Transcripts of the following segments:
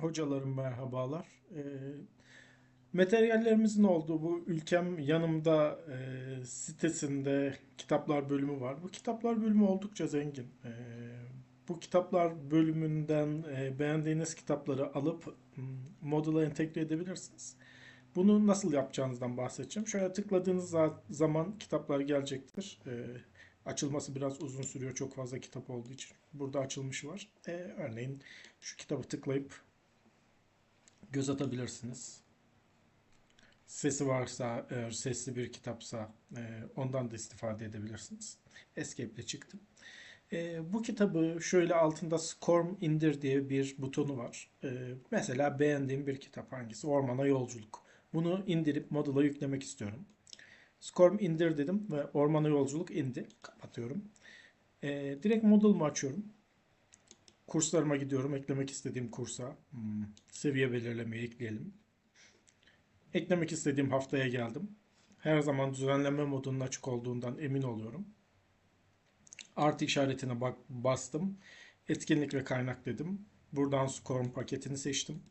Hocalarım merhabalar. Ee, materyallerimizin olduğu bu Ülkem Yanımda e, sitesinde kitaplar bölümü var. Bu kitaplar bölümü oldukça zengin. Ee, bu kitaplar bölümünden e, beğendiğiniz kitapları alıp m, Moodle'a entegre edebilirsiniz. Bunu nasıl yapacağınızdan bahsedeceğim. Şöyle tıkladığınız za- zaman kitaplar gelecektir. Ee, açılması biraz uzun sürüyor çok fazla kitap olduğu için. Burada açılmışı var. Ee, örneğin şu kitabı tıklayıp göz atabilirsiniz. Sesi varsa, eğer sesli bir kitapsa e, ondan da istifade edebilirsiniz. Escape çıktım. E, bu kitabı şöyle altında Scorm indir diye bir butonu var. E, mesela beğendiğim bir kitap hangisi? Ormana Yolculuk. Bunu indirip Moodle'a yüklemek istiyorum. Scorm indir dedim ve Ormana Yolculuk indi. Kapatıyorum. E, direkt Moodle'ımı açıyorum. Kurslarıma gidiyorum. Eklemek istediğim kursa. Hmm, seviye belirlemeyi ekleyelim. Eklemek istediğim haftaya geldim. Her zaman düzenleme modunun açık olduğundan emin oluyorum. Artı işaretine bak bastım. Etkinlik ve kaynak dedim. Buradan Scorm paketini seçtim.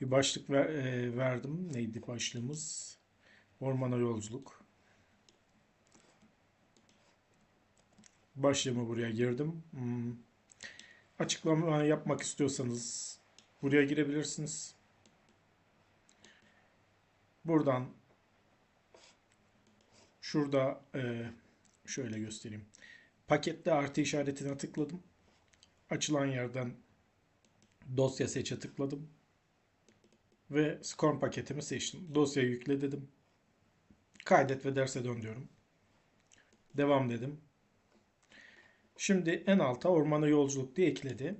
Bir başlık ver- e, verdim. Neydi başlığımız? Ormana yolculuk. Başlığımı buraya girdim. Hmm. Açıklama yapmak istiyorsanız buraya girebilirsiniz. Buradan şurada e, şöyle göstereyim. Pakette artı işaretine tıkladım. Açılan yerden dosya seçe tıkladım. Ve Scorm paketimi seçtim. Dosyayı yükle dedim. Kaydet ve derse dön diyorum. Devam dedim. Şimdi en alta ormana yolculuk diye ekledi.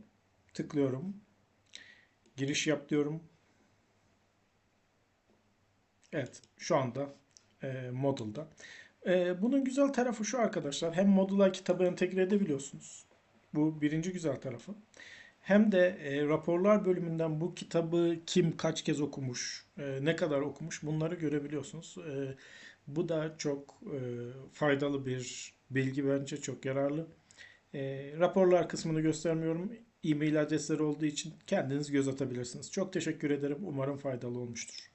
Tıklıyorum. Giriş yap diyorum. Evet, şu anda e, Moodle'da. E, bunun güzel tarafı şu arkadaşlar. Hem Moodle'a kitabı entegre edebiliyorsunuz. Bu birinci güzel tarafı. Hem de e, raporlar bölümünden bu kitabı kim kaç kez okumuş, e, ne kadar okumuş bunları görebiliyorsunuz. E, bu da çok e, faydalı bir bilgi bence çok yararlı. E, raporlar kısmını göstermiyorum. E-mail adresleri olduğu için kendiniz göz atabilirsiniz. Çok teşekkür ederim. Umarım faydalı olmuştur.